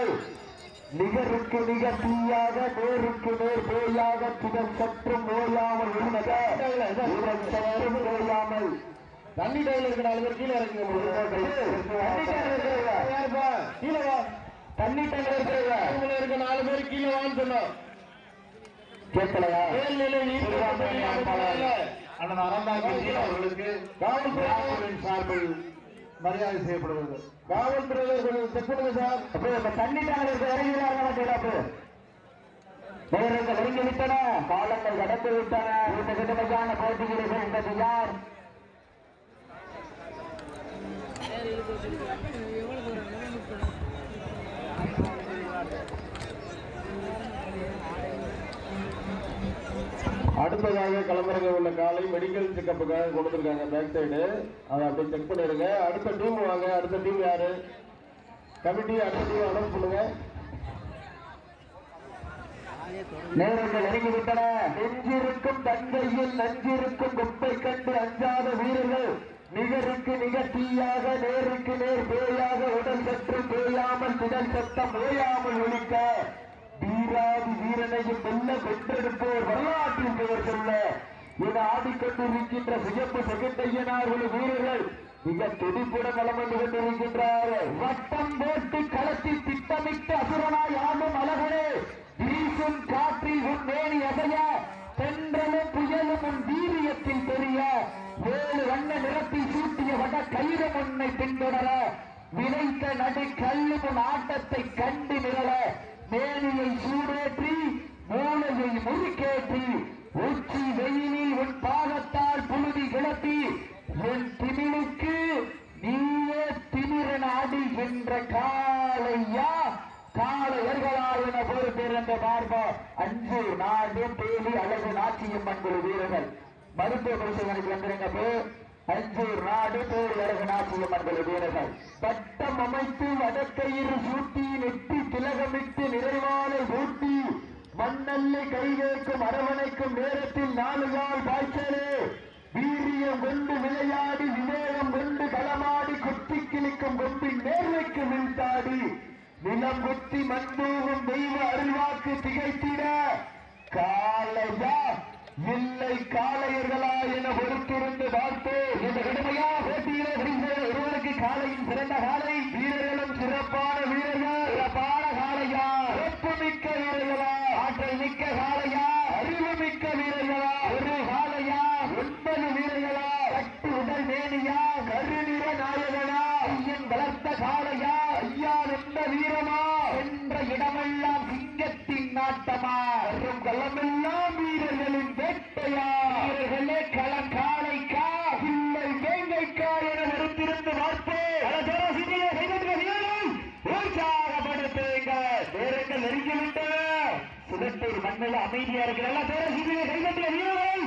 வீரர்கள் நிகருக்கு நிகர் தீயாக நேருக்கு நேர் பேயாக திகழ் சற்றும் ஓயாமல் ஓயாமல். தண்ணி டைல இருக்கிற பேர் கீழே இறங்குங்க கீழே வா. தண்ணி டேங்கர் இருக்கிறவங்க இருக்க நாலு பேர் கீழே வான்னு சொன்னோம். கேட்கலையா? அண்ணன் அறந்தாங்கி அவர்களுக்கு சார்பில் மரியாதை செய்யப்படுவது காவல்துறையினர் செக் பண்ணுங்க சார் அப்போ இந்த தண்ணி டேங்கருக்கு இருக்க கேட்டாப்பு நேரங்கள் ஒருங்கிவிட்டன காலங்கள் கடந்து விட்டன. இந்த கடுமையான போட்டிகளில் வென்றது யார் எவ்வளவு அடுத்ததாக களமிறங்க உள்ள காலை மெடிக்கல் செக்கப்புக்காக கொடுத்துருக்காங்க பேக் சைடு அதை அப்படி செக் பண்ணிடுங்க. அடுத்த டீம் வாங்க. அடுத்த டீம் யாரு? கமிட்டி அடுத்த டீம் அனௌன்ஸ் பண்ணுங்க நேரங்கள் நெருங்கி நெஞ்சிருக்கும் தந்தையில் நஞ்சிருக்கும் குப்பை கண்டு அஞ்சாத வீரர்கள். நிகருக்கு நிகழ்ச்சியாக நேருக்கு நேர் பேயாக உடல் சற்று பேயாமல் திடல் சத்தம் ஓயாமல் ஒழிக்க வீராதி வீரனையும் வெல்ல வென்றெடுப்போர் வரலாற்றில் பெயர் சொல்ல என ஆடிக்கொண்டிருக்கின்ற சுயம்பு செகண்டையனார் ஒரு வீரர்கள் மிக துடிப்புடன் வளம் வந்து கொண்டிருக்கின்றார். வட்டம் போட்டு களத்தில் திட்டமிட்டு அசுரனாய் ஆடும் அழகனே வீசும் காற்றில் உன் மேனி அசைய தென்றலும் புயலும் உன் வீரியத்தில் தெரிய ஏழு வண்ண நிறத்தில் சூட்டிய வட கயிறு உன்னை பின்தொடர விளைத்த நடு கல்லு உன் ஆட்டத்தை கண்டு நிழல மேனியை சூடேற்றி மூளையை முறுக்கேற்றி உச்சி வெயிலில் உன் பாதத்தால் புழுதி கிளப்பி என் திமிழுக்கு நீயே திமிரன் ஆடுகின்ற காளையா காளையர்களா என பொறுப்பிருந்த பார்ப்பா அஞ்சு நாடு பேலி அழகு நாச்சியம்மன் குழு வீரர்கள். மருத்துவ பரிசோதனைக்கு வந்திருங்க போ அஞ்சூர் நாடு பேரி அழகு நாச்சியம்மன் குழு வீரர்கள். பட்டம் அமைத்து வடக்கயிறு சூட்டி நெட்டி திலகமிட்டு நிறைவாலை பூட்டி மண்ணல்லை கைவேக்கும் அரவணைக்கும் நேரத்தில் நாலு நாள் பாய்ச்சலே. வீரியம் கொண்டு விளையாடி விவேகம் கொண்டு களமாடி குத்தி கிழிக்கும் கொம்பின் நேர்மைக்கு வீழ்த்தாடி. நிலம் குத்தி மந்தூவும் தெய்வ அருள்வாக்கு திகைத்திட. காலையா? இல்லை காளையர்களா என பொறுத்திருந்து பார்த்து இந்த கடுமையா போட்டியிலே ஒருவருக்கு காலையின் சிறந்த காலை வீரர்களும் சிறப்பான வீரர்கள் சிறப்பான காளையா ஒப்புமிக்க வீரர்களா ஆற்றல் மிக்க காளையா அறிவு மிக்க வீரர்களா ஒரு காளையா ஒன்பது வீரர்களா கட்டு உடல் மேனியா கருநிற நாயகனா ஐயன் வளர்த்த காளையா ஐயா எந்த வீரமா என்ற இடமெல்லாம் சிங்கத்தின் நாட்டமா மற்றும் களமெல்லாம் வீரர்களின் வேட்டையா வீரர்களே களம் காளைக்கா இல்லை வேங்கைக்கா என வருத்திருந்து பார்த்து உற்சாகப்படுத்துங்க நேரங்கள் நெருங்கிவிட்டன மண்ணில் அமைதியா இருக்கிற எல்லா பேரசிகளை கைதட்டிய வீரர்கள்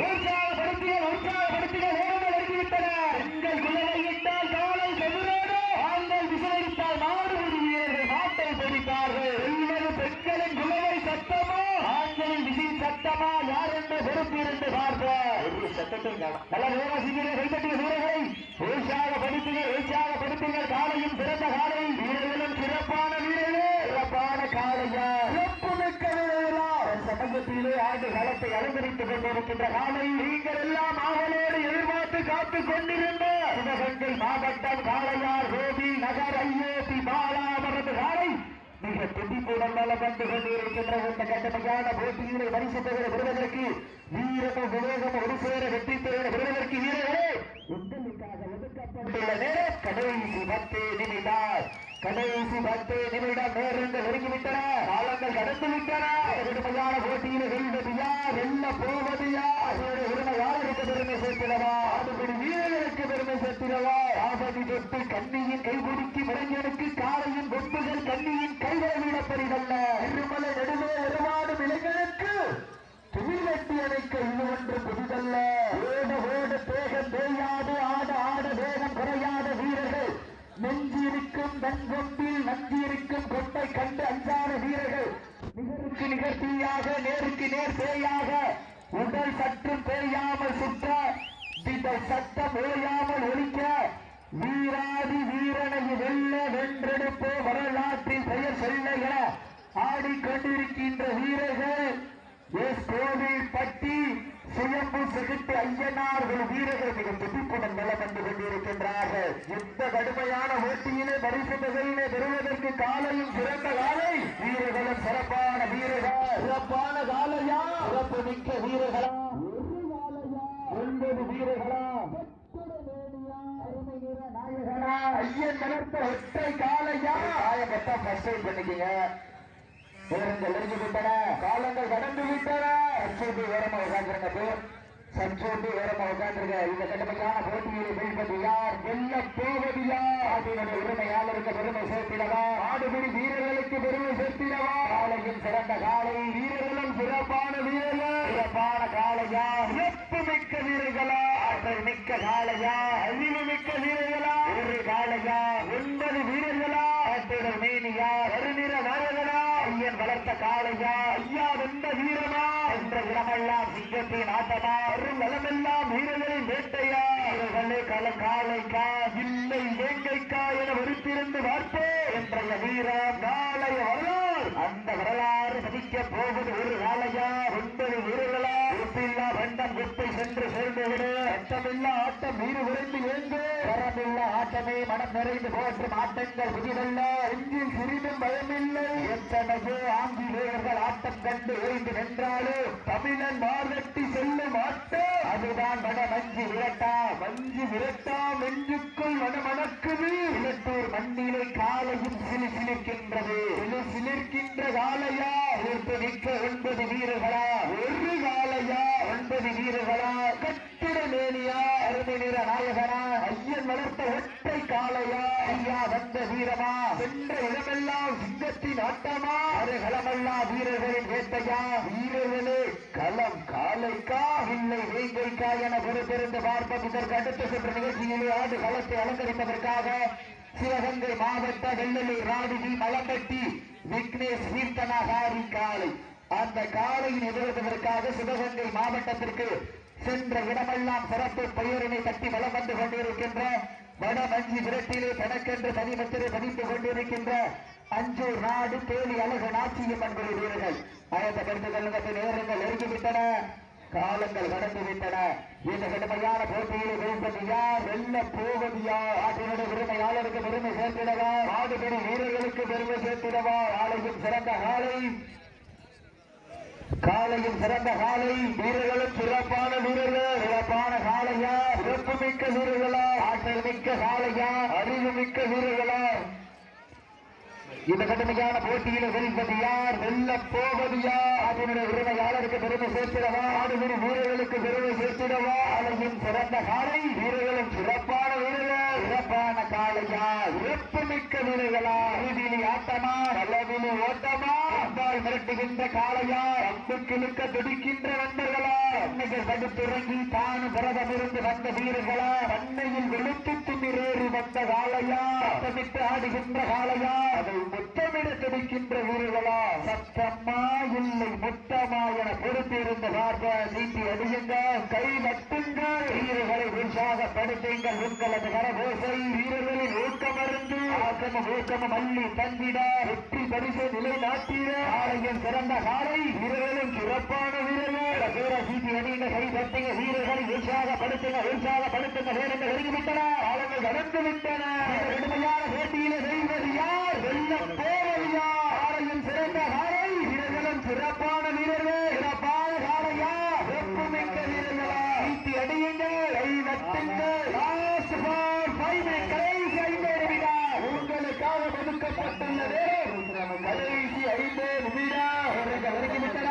உற்சாகப்படுத்திய உற்சாகப்படுத்திய நேரங்கள் நெருங்கிவிட்டன. பெண்கள் குலவை விட்டால் காலை செதுரோடு ஆண்கள் விசிலடித்தால் மாடு ஒரு வீரர்கள் நாட்டை பிடித்தார்கள் வெல்வது பெண்களின் குலவை சத்தமோ? ஆண்களின் விசில் சத்தமா? யார் என்ற பொறுப்பு இருந்து பார்ப்போம். ஒரு சத்தத்தில் நல்ல நேரசிகளை கைதட்டிய வீரர்களை உற்சாகப்படுத்துங்கள் உற்சாகப்படுத்துங்கள் காலையும் சிறந்த காலை. வீரர்களும் சிறப்பான வீரர்களே. சிறப்பான காலையா? சிறப்பு மிக்க வீரர்களா சமூகத்திலே ஆண்டு காலத்தை அலங்கரித்துக் கொண்டிருக்கின்ற காலை நீங்கள் எல்லாம் ஆவலோடு எதிர்பார்த்து காத்துக் கொண்டிருந்த சிவகங்கை மாவட்டம் காளையார் கோபி நகர் ஐயோபி பாலாமரது காலை மிக துடிப்புடன் நலம் வந்து கொண்டிருக்கின்ற இந்த கடுமையான போட்டியிலே பரிசு பெற பெறுவதற்கு வீரமும் விவேகமும் ஒரு சேர வெற்றி பெற பெறுவதற்கு வீரர்களே உங்களுக்காக ஒதுக்கப்பட்டுள்ள நேரம் கடைசி பத்து நிமிடம். கடைசி பத்து நிமிடம் நேரங்கள் நெருங்கிவிட்டன காலங்கள் கடந்து விட்டன கடுமையான போட்டியில் வெல்வது யார் வெல்ல போவது யார் உரிமை யாருக்கு பெருமை சேர்த்திடவா? அதுபடி வீரர்களுக்கு பெருமை சேர்த்திடவா? ஆபதி தொட்டு கண்ணியின் கைபிடிக்கு விளைஞனுக்கு காலையின் கொம்புகள் கண்ணியின் கைவிடப்படிதல்ல இருமலை நடுவே உருவாடும் இளைஞனுக்கு துயில் வெட்டி அணைக்க இது ஒன்று புதிதல்ல. ஓட ஓட தேகம் தேயாது ஆட ஆட வேகம் குறையாது. நெஞ்சிருக்கும் நன்கொம்பில் நஞ்சிருக்கும் கொட்டை கண்டு அஞ்சான வீரர்கள். நிகருக்கு நிகழ்த்தியாக நேருக்கு நேர் பேயாக உடல் சற்றும் பேயாமல் சுற்ற திடல் சத்தம் ஓயாமல் ஒழிக்க வீராதி வீரனை வெல்ல வென்றெடுப்போ வரலாற்றில் பெயர் காளைகளை ஆடிக்கொண்டிருக்கின்ற வீரர்கள். எஸ் கோவில் பட்டி சுயம்பு செகுட்டு ஐயனார்கள் வீரர்கள் மிக துடிப்புடன் நலம் வந்து கொண்டிருக்கின்றார்கள். இந்த கடுமையான போட்டியிலே பரிசு தொகையிலே பெறுவதற்கு காலையும் சிறந்த காலை. வீரர்களும் சிறப்பான வீரர்கள். சிறப்பான காலையா? சிறப்பு மிக்க வீரர்களா? ஒன்பது வீரர்களா? ஐயன் வளர்த்த ஒற்றை காலையா? காயப்பட்டா ஃபர்ஸ்ட் பண்ணிக்கங்க. நேரங்கள் நெருங்கி விட்டன. காலங்கள் கடந்து விட்டன. சச்சோட்டு ஓரமாக உட்காந்துருங்க பேர். சச்சோட்டு ஓரமா உட்காந்துருங்க இந்த கடுமையான போட்டியை வெல்வது யார்? வெல்ல போவது யார் ஆட்டினுடைய உரிமையாளருக்கு பெருமை சேர்த்திடவா? ஆடுபிடி வீரர்களுக்கு பெருமை சேர்த்திடவா? காலையும் சிறந்த காலை வீரர்களும் சிறப்பான வீரர்கள். சிறப்பான காலையா சிறப்பு மிக்க வீரர்களா? ஆற்றல் மிக்க காலையா அழிவு மிக்க வீரர்களா? ஒரு காலையா ஒன்பது வீரர்களா ஆட்டுடல் மேனியா கருநிற நாயகனா ஐயன் வளர்த்த ஐயா வெந்த வீரமா என்ற இடமெல்லாம் சிங்கத்தின் ஆட்டமா வரும் வளமெல்லாம் வீரர்களின் வேட்டையா? வீரர்களே கள காளைக்கா இல்லை வேங்கைக்கா என வெறுத்திருந்து வார்த்தே என்ற வீரம் நாளைய வரலாறு. அந்த வரலாறு பதிக்க போவது ஒரு காளையா ஒன்பது வீரர்களா? உப்பில்லா வண்டம் குப்பை சென்று சேர்ந்து விடு அட்டமில்லா ஆட்டம் வீறு விரைந்து ஏங்கு வரமில்லா ஆட்டமே மனம் நிறைந்து போற்றும் ஆட்டங்கள் புதிதல்ல எங்கில் சிறிதும் பயமில்லை. எத்தனையோ ஆங்கிலேயர்கள் ஆட்டம் கண்டு ஓய்ந்து நின்றாலும் தமிழன் மார்கட்டி செல்லும் ஆட்டம் அதுதான் மன மஞ்சு விரட்டா மஞ்சு விரட்டா நெஞ்சுக்குள் மனமணக்குது இலட்டூர் மண்ணிலை காலையும் சிலி சிலிர்க்கின்றது. சிலி சிலிர்க்கின்ற காலையா உயிர்த்து நிற்க ஒன்பது வீரர்களா? ஒரு காலையா ஒன்பது வீரர்களா? கட்டிட மேனியா அருமை நிற நாயகனா ஐயன் ஒற்றை காளையா ஐயா வந்த வீரமா? சென்ற இடமெல்லாம் சிங்கத்தின் ஆட்டமா? அது வீரர்களின் வேட்டையா? வீரர்களே களம் காலைக்கா? இல்லை வேங்கைக்கா என பொறுத்திருந்து பார்ப்பது இதற்கு அடுத்த சென்ற நிகழ்ச்சியிலே ஆடு களத்தை அலங்கரிப்பதற்காக சிவகங்கை மாவட்ட வெள்ளலூர் ராடிஜி மலம்பட்டி விக்னேஷ் கீர்த்தனகாரி காளை. அந்த காலையின் எதிர்ப்பதற்காக சிவகங்கை மாவட்டத்திற்கு சென்ற இடமெல்லாம் சிறப்பு பெயரினை தட்டி வலம் வந்து கொண்டிருக்கின்ற வட மஞ்சி விரட்டிலே தனக்கென்று பதிமத்திரை பதித்துக் கொண்டிருக்கின்ற அஞ்சு நாடு தேனி அழகு நாச்சியம்மன் குழு வீரர்கள் அழைத்த கருத்து கருத்துக்கள் நேரங்கள் நெருங்கிவிட்டன. காலங்கள் கடந்து விட்டன இந்த கடுமையான போட்டியிலே வெல்வது யார்? வெல்ல போவது யார்? ஆட்டினுடைய உரிமையாளருக்கு பெருமை சேர்த்திடவா? ஆடுபடி வீரர்களுக்கு பெருமை சேர்த்திடவா? ஆலையும் சிறந்த காலை காலையும் சிறந்த காலை. வீரர்களும் சிறப்பான வீரர்கள். சிறப்பான காலையா சிறப்பு மிக்க வீரர்களா. ஆற்றல் மிக்க காலையா அறிவு மிக்க வீரர்களா. இந்த கடுமையான போட்டியில வெல்வது யார் வெல்ல போவது யார் அதனுடைய உரிமையாளருக்கு பெருமை சேர்த்திடவா? ஆடுபடி வீரர்களுக்கு பெருமை சேர்த்திடவா? அதையும் சிறந்த காலை வீரர்களும் சிறப்பான வீரர்கள்? சிறப்பான காலையா சிறப்பு மிக்க வீரர்களா? அறிவிலி ஆட்டமா? அளவிலி ஓட்டமா? அம்பாள் மிரட்டுகின்ற காலையா அம்புக்கு இழுக்க துடிக்கின்ற நண்பர்களா அன்னைகள் படுத்துறங்கி தானும் விரதமிருந்து வந்த வீரர்களா? அன்னையில் வெளுத்து திமிரேறி வந்த காலையா சத்தமிட்டு ஆடுகின்ற காலையா அதை முத்தமிட துடிக்கின்ற வீரர்களா? சத்தம்மா இல்லை முத்தமா என பொறுத்திருந்த பார்க்க நீட்டி அடியுங்க கை மட்டுங்கள் உற்சாகப்படுத்துங்கள் உங்களது கரகோசை வீரர்களின் ஊக்கமருந்து. ஆக்கமும் ஊக்கமும் அள்ளி தந்திட. வெற்றி பரிசு நிலை நாட்டிட ஆலயம் சிறந்த காலை வீரர்களும் சிறப்பான வீரர்கள். பேர சீட்டி அணிந்த கை தட்டுங்க வீரர்களை உற்சாகப்படுத்துங்க உற்சாகப்படுத்துங்க நேரங்கள் நெருங்கிவிட்டன காலங்கள் கடந்து விட்டன இந்த கடுமையான போட்டியிலே செய்வது யார்? வெல்ல போவது யார் ஆலயம் சிறந்த காலை வீரர்களும் சிறப்பான வீரர்கள் சிறப்பான காலையா வெப்பு மிக்க வீரர்களா சீட்டி அடியுங்கள் கை நட்டுங்கள் லாஸ்ட் ஃபார் ஃபைவ் மினிட் கடைசி ஐந்து நிமிடம் உங்களுக்காக ஒதுக்கப்பட்டுள்ள நேரம் கடைசி ஐந்து நிமிடம். அவர்கள் கடந்து விட்டன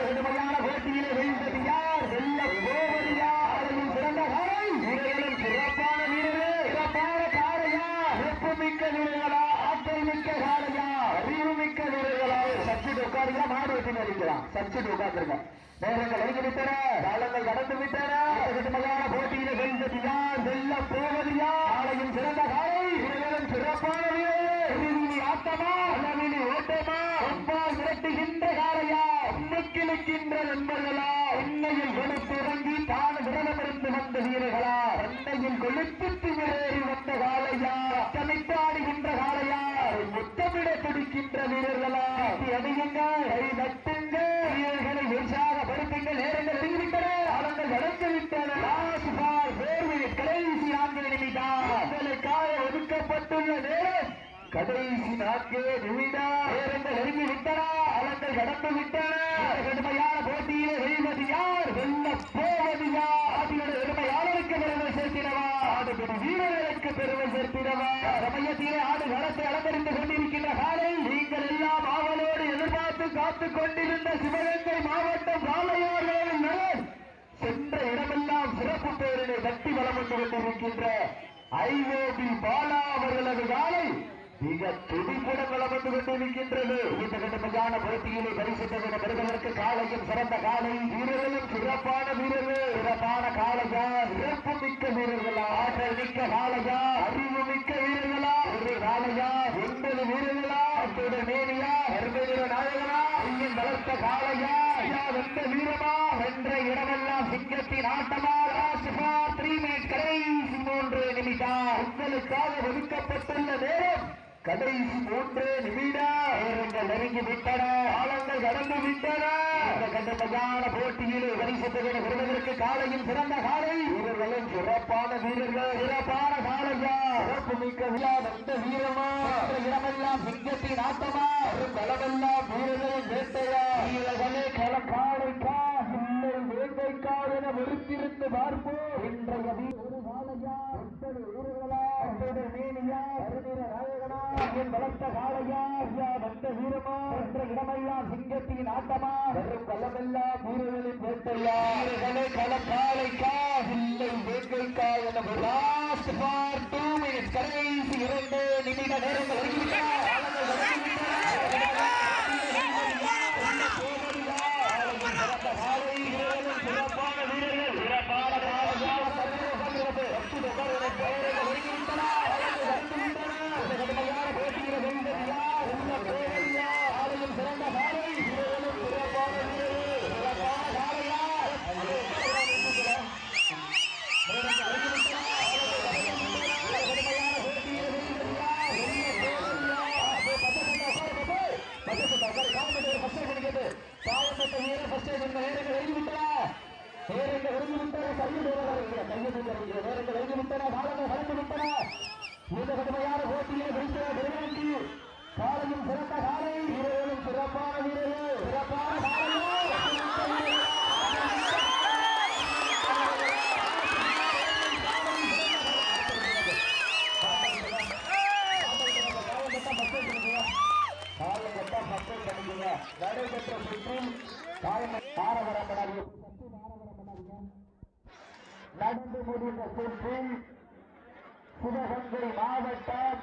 கடுமையான போட்டியிலே வெல்வது யார் வெல்ல போவது யார் ஆலயம் சிறந்த காலை வீரர்களும் சிறப்பான வீரர்கள் சிறப்பான காலையா சிறப்பு மிக்க வீரர்களா? ஆற்றல் மிக்க காலையா அறிவு மிக்க வீரர்களா சச்சிட்டு உட்காருங்க. மாடு வெட்டி நடிக்கலாம் சச்சிட்டு உட்காந்துருங்க நேரங்கள் நெருங்கி விட்டன. காலங்கள் கடந்து விட்டன. கடுமையான வெல்வது யார் வெல்ல போவது யார் சிறந்த காலை விரட்டுகின்ற காலையா உண்மைக்கிழக்கின்ற நண்பர்களா உண்மையில் கொடுத்துறங்கி தான் விரதமிருந்து வந்த வீரர்களா தந்தையில் கொளுத்து திமிரேறி வந்த காலையா முத்தமிட்டு ஆடுகின்ற காலையா முத்தமிட அடியுங்கள் கை தட்டுங்கள் வீரர்களை உற்சாகப்படுத்துங்கள் நேரங்கள் நெருங்கிவிட்டன காலங்கள் கடந்து விட்டன லாஸ்ட் பால் ஃபோர் மினிட் கடைசி நான்கு நிமிடம் உங்களுக்காக ஒதுக்கப்பட்டுள்ள நேரம் கடைசி நான்கு நிமிடம் நேரங்கள் நெருங்கி விட்டன காலங்கள் கடந்து விட்டன இந்த கடுமையான போட்டியிலே வெல்வது யார் வெல்ல போவது யார் ஆதியோட பெருமையாளருக்கு பெருமை சேர்த்திடவா ஆடுபடி வீரர்களுக்கு பெருமை சேர்த்திடவா? சமயத்திலே ஆடு களத்தை அலங்கரித்து கொண்டிருக்கின்ற காலை நீங்கள் எல்லாம் ஆவலோடு எதிர்பார்த்து காத்துக் கொண்டிருந்த சிவகங்கை மாவட்டம் பாலையார்கள் நலன் சென்ற இடமெல்லாம் சிறப்பு பேரினை தட்டி வளம் வந்து கொண்டிருக்கின்ற ஐஓபி பாலா அவர்களது காலை மிக துடிப்புடன் வந்து கொண்டிருக்கின்றது. இந்த போட்டியிலே பரிசு தொகை பெறுவதற்கு காலையும் சிறந்த காலை வீரர்களும் சிறப்பான வீரர்கள். சிறப்பான சிறப்பு மிக்க வீரர்களா? ஆற்றல் மிக்க காளையா? அறிவு மிக்க வீரர்களா? ஒரு காளையா? ஒன்பது வீரர்களா? அத்தோட மேனியா? அருமையில நாயகனா? ஐயன் வளர்த்த ஐயா வீரமா? வென்ற இடமெல்லாம் சிங்கத்தின் ஆட்டமா? லாஸ்ட் த்ரீ மினிட் கடைசி மூன்று நிமிடம். உங்களுக்காக ஒதுக்கப்பட்டுள்ள நேரம் கடைசி மூன்று நிமிடம் நேரங்கள் நெருங்கி விட்டன காலங்கள் கடந்து விட்டன இந்த கண்டமையான போட்டியிலே பரிசுத்தகனை பெறுவதற்கு காலையும் சிறந்த காலை. வீரர்களும் சிறப்பான வீரர்கள் சிறப்பான காலையா சிறப்பு மிக்க விழா வந்த வீரமா இடமெல்லாம் சிங்கத்தின் ஆட்டமா? பலமெல்லாம் வீரர்கள் வேட்டையா? வீரர்களே கல காலைக்கா இல்லை வேட்டைக்கா என வெறுத்திருந்து பார்ப்போம். இன்றைய வீ- ஒரு காலையா என் காளையா ஐயா வந்த வீரமா? என்ற இடமெல்லாம் சிங்கத்தின் ஆட்டமா? வெறும் வல்லமெல்லாம் வீரர்களின் வேட்டையா? வீரர்களே கள காலைக்கா இல்லை வேட்கைக்கா என லாஸ்ட் ஃபார் டூ மினிட்ஸ் கடைசி இரண்டு நிமிட நேரங்கள் சிவகங்கை மாவட்டம்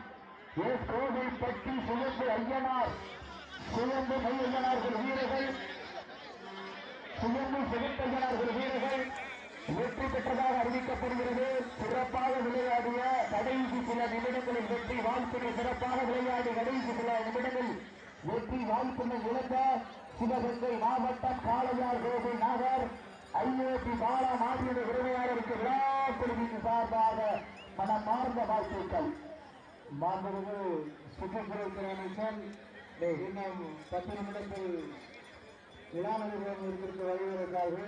எஸ் கோவில்பட்டி சுயம்பு ஐயனார் சுயம்பு மையனார்கள் வீரர்கள் சுயம்பு சிவத்தையனார்கள் வீரர்கள் வெற்றி பெற்றதாக அறிவிக்கப்படுகிறது. சிறப்பாக விளையாடிய கடைசி சில நிமிடங்களில் வெற்றி வாழ்த்துறை சிறப்பாக விளையாடி கடைசி சில நிமிடங்கள் வெற்றி வாழ்த்துறை இழந்த சிவகங்கை மாவட்டம் காளையார் கோவில் நகர் ஐஓபி பாலா மாநில உரிமையாளருக்கு விழா குழுவின் சார்பாக மனமார்ந்த வாழ்த்துக்கள் மாண்புமிகு சுற்றுச்சூழல்துறை அமைச்சர் இன்னும் பத்து நிமிடத்தில் இளாநகரம் இருக்கிறது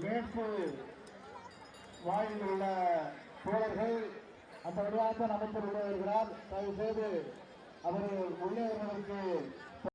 மேற்கு வாயில் உள்ள தோழர்கள் அந்த வழியாக அமைச்சர் உள்ளே வருகிறார் தயவு செய்து அவர் உள்ளே வருவதற்கு